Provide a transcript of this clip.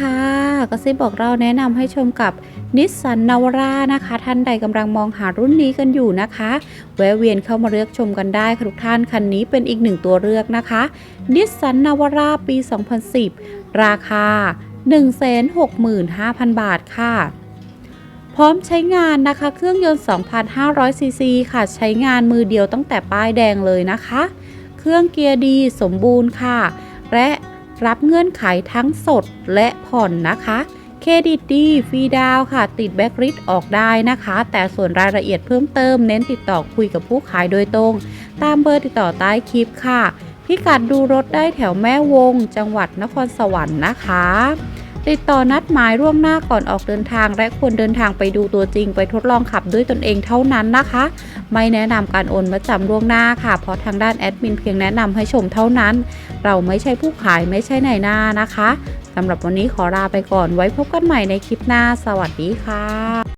ค่ะกระซิบบอกเราแนะนำให้ชมกับนิสสันนาวรานะคะ ท่านใดกำลังมองหารุ่นนี้กันอยู่นะคะ แวะเวียนเข้ามาเลือกชมกันได้ค่ะทุกท่านคันนี้เป็นอีกหนึ่งตัวเลือกนะคะนิสสันนาวราปี 2010 ราคา 165,000 บาทค่ะ พร้อมใช้งานนะคะเครื่องยนต์ 2,500 ซีซีค่ะ ใช้งานมือเดียวตั้งแต่ป้ายแดงเลยนะคะ เครื่องเกียร์ดีสมบูรณ์ค่ะ รับเงื่อนไขทั้งสดและผ่อนนะคะเครดิตดีฟรีดาวค่ะ ติดแบ็กริดออกได้นะคะ แต่ส่วนรายละเอียดเพิ่มเติมเน้นติดต่อคุยกับผู้ขายโดยตรง ตามเบอร์ติดต่อใต้คลิปค่ะ พิกัดดูรถได้แถวแม่วง จังหวัดนครสวรรค์นะคะ ติดต่อนัดหมายร่วงหน้าก่อนออกเดินทาง และควรเดินทางไปดูตัวจริงไปทดลองขับด้วยตนเองเท่านั้นนะคะ ไม่แนะนำการโอนมาจำล่วงหน้าค่ะ เพราะทางด้านแอดมินเพียงแนะนำให้ชมเท่านั้น เราไม่ใช่ผู้ขายไม่ใช่นายหน้านะคะสำหรับวันนี้ขอลาไปก่อนไว้พบกันใหม่ในคลิปหน้า สวัสดีค่ะ